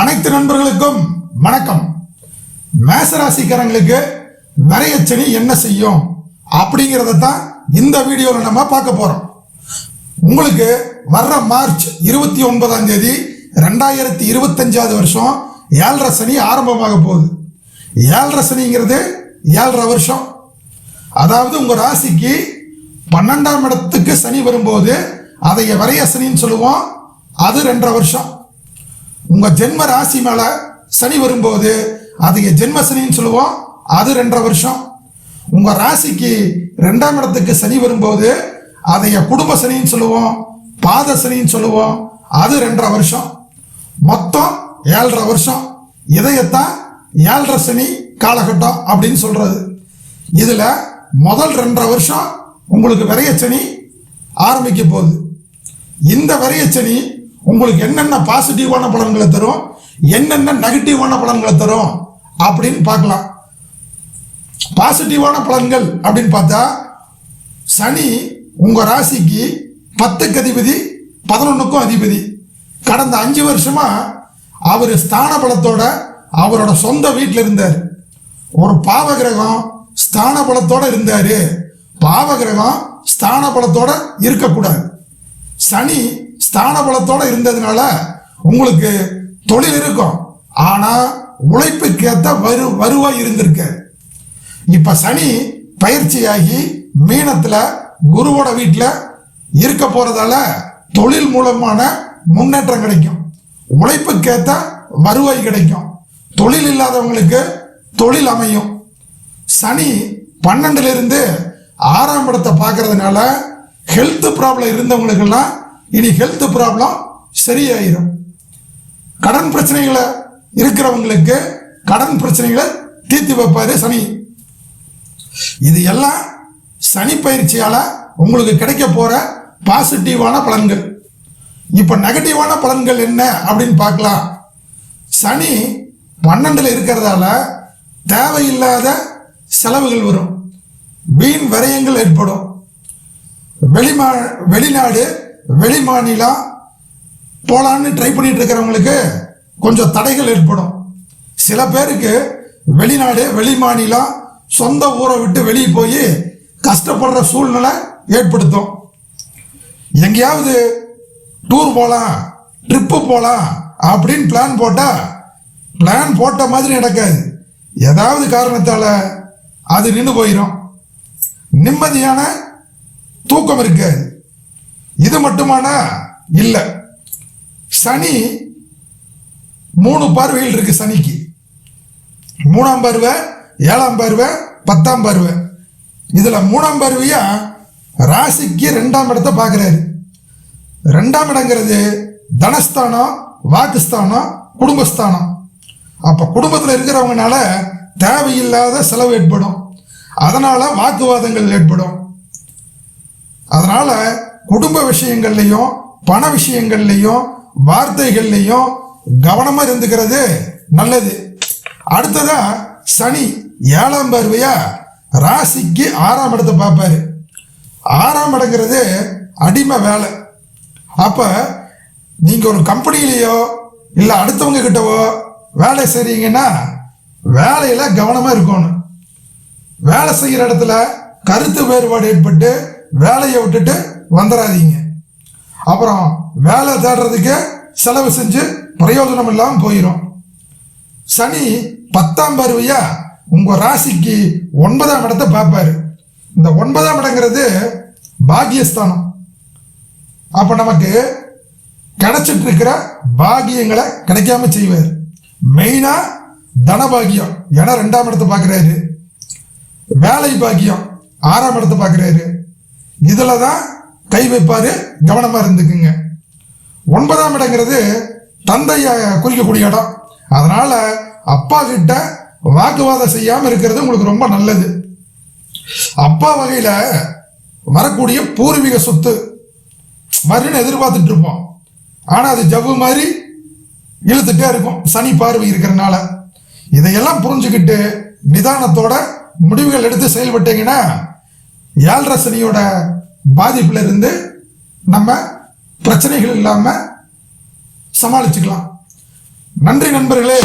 அனைத்து நண்பர்களுக்கும் வணக்கம். மேசராசிக்காரங்களுக்கு சனி என்ன செய்யும் அப்படிங்கிறத தான் இந்த வீடியோவில் நம்ம பார்க்க போறோம். உங்களுக்கு வர்ற மார்ச் இருபத்தி ஒன்பதாம் தேதி ரெண்டாயிரத்தி இருபத்தஞ்சாவது வருஷம் ஏழரை சனி ஆரம்பமாக போகுது. ஏழரை சனிங்கிறது ஏழரை வருஷம். அதாவது உங்கள் ராசிக்கு பன்னெண்டாம் இடத்துக்கு சனி வரும்போது அதை வரைய சனின்னு சொல்லுவோம். அது ரெண்டரை வருஷம். உங்க ஜென்ம ராசி மேல சனி வரும்போது அதை ஜென்ம சனின்னு சொல்லுவோம். அது ரெண்டரை வருஷம். உங்க ராசிக்கு ரெண்டாம் இடத்துக்கு சனி வரும்போது அதைய குடும்ப சனின்னு சொல்லுவோம். பாத சனின்னு சொல்லுவோம். அது ரெண்டரை வருஷம். மொத்தம் ஏழரை வருஷம். இதையத்தான் ஏழரை சனி காலகட்டம் அப்படின்னு சொல்றது. இதுல முதல் ரெண்டரை வருஷம் உங்களுக்கு விரைய சனி ஆரம்பிக்க போகுது. இந்த விரையச்சனி உங்களுக்கு என்னென்ன பாசிட்டிவான பலன்களை தரும்? என்னென்ன நெகட்டிவான பலன்களை தரும்? அப்படின்னு பார்க்கலாம். பாசிட்டிவான பலன்கள் அப்படின்னு பார்த்தா சனி உங்கள் ராசிக்கு பத்துக்கு அதிபதி பதினொன்றுக்கும் அதிபதி. கடந்த அஞ்சு வருஷமா அவர் ஸ்தான பலத்தோட அவரோட சொந்த வீட்டில் இருந்தார். ஒரு பாவ கிரகம் ஸ்தான பலத்தோட இருந்தார். பாவ கிரகம் ஸ்தான பலத்தோட இருக்கக்கூடாது. சனி ஸ்தான பலத்தோட இருந்ததுனால உங்களுக்கு தொழில் இருக்கும். ஆனா உழைப்புக்கேத்த வரு வருவாய் இருந்திருக்கு. இப்ப சனி பயிற்சியாகி மீனத்துல குருவோட வீட்டில் இருக்க போறதால தொழில் மூலமான முன்னேற்றம் கிடைக்கும். உழைப்புக்கேத்த வருவாய் கிடைக்கும். தொழில் இல்லாதவங்களுக்கு தொழில் அமையும். சனி பன்னெண்டுல இருந்து ஆறாம் இடத்தை பார்க்கறதுனால ஹெல்த் ப்ராப்ளம் இருந்தவங்களுக்கெல்லாம் இனி ஹெல்த் ப்ராப்ளம் சரியாயிரும். கடன் பிரச்சனைகளை இருக்கிறவங்களுக்கு கடன் பிரச்சனைகளை தீர்த்து வைப்பாரு சனி. இது எல்லாம் சனி பயிற்சியால உங்களுக்கு கிடைக்க போற பாசிட்டிவான பலன்கள். இப்ப நெகட்டிவான பலன்கள் என்ன அப்படின்னு பார்க்கலாம். சனி பன்னெண்டுல இருக்கிறதால தேவையில்லாத செலவுகள் வரும். வீண் விரயங்கள் ஏற்படும். வெளிமா வெளிநாடு வெளிமாநிலம் போகலான்னு ட்ரை பண்ணிட்டு இருக்கிறவங்களுக்கு கொஞ்சம் தடைகள் ஏற்படும். சில பேருக்கு வெளிநாடு வெளிமாநிலம் சொந்த ஊரை விட்டு வெளியே போய் கஷ்டப்படுற சூழ்நிலை ஏற்படுத்தும். எங்கேயாவது டூர் போகலாம் ட்ரிப்பு போகலாம் அப்படின்னு பிளான் போட்டால் பிளான் போட்ட மாதிரி நடக்காது. ஏதாவது காரணத்தால் அது நின்று போயிடும் நிம்மதியான தூக்கம் இருக்காது. இது மட்டுமானா? இல்லை. சனி மூணு பார்வைகள் இருக்கு சனிக்கு. மூணாம் பார்வை ஏழாம் பார்வை பத்தாம் பார்வை. இதில் மூணாம் பார்வையா ராசிக்கு ரெண்டாம் இடத்தை பார்க்குறாரு. ரெண்டாம் இடங்கிறது தனஸ்தானம் வாக்குஸ்தானம் குடும்பஸ்தானம். அப்போ குடும்பத்தில் இருக்கிறவங்கனால தேவையில்லாத செலவு ஏற்படும். அதனால் வாக்குவாதங்கள் ஏற்படும். அதனால் குடும்ப விஷயங்கள்லையும் பண விஷயங்கள்லையும் வார்த்தைகள்லையும் கவனமா இருந்துக்கிறது நல்லது. அடுத்ததா சனி ஏழாம் பார்வையா? ராசிக்கு ஆறாம் இடத்தை பார்ப்பாரு. ஆறாம் இடங்கிறது அடிமை வேலை. அப்ப நீங்க ஒரு கம்பெனிலேயோ இல்லை அடுத்தவங்க கிட்டவோ வேலை செய்றீங்கன்னா வேலையில கவனமா இருக்கணும். வேலை செய்கிற இடத்துல கருத்து வேறுபாடு ஏற்பட்டு வேலையை விட்டுட்டு வந்துடாதீங்க அப்புறம் வேலை தேடுறதுக்கு செலவு செஞ்சு பிரயோஜனம் இல்லாமல் போயிடும் சனி பத்தாம் பருவையா? உங்கள் ராசிக்கு ஒன்பதாம் இடத்தை பார்ப்பாரு. இந்த ஒன்பதாம் இடங்கிறது பாக்கியஸ்தானம். அப்போ நமக்கு கிடைச்சிட்டு இருக்கிற பாகியங்களை கிடைக்காம செய்வார். மெயினாக தனபாகியம் ஏன்னா ரெண்டாம் இடத்தை பார்க்குறாரு. வேலை பாக்கியம் ஆறாம் இடத்தை பார்க்குறாரு. இதில் தான் கை வைப்பாரு கவனமா இருந்துக்குங்க. ஒன்பதாம் இடங்கிறது தந்தையை குறிக்கக்கூடிய இடம். அதனால அப்பா கிட்ட வாக்குவாதம் செய்யாம இருக்கிறது உங்களுக்கு ரொம்ப நல்லது. அப்பா வகையில வரக்கூடிய பூர்வீக சொத்து வரும்னு எதிர்பார்த்துட்டு இருப்போம். ஆனா அது ஜவ்வு மாதிரி இழுத்துட்டே இருக்கும். சனி பார்வை இருக்கிறனால. இதையெல்லாம் புரிஞ்சுக்கிட்டு நிதானத்தோட முடிவுகள் எடுத்து செயல்பட்டீங்கன்னா ஏழரை சனியோட பாதிப்புல இருந்து நம்ம பிரச்சனைகள் இல்லாம சமாளிச்சுக்கலாம். நன்றி நண்பர்களே.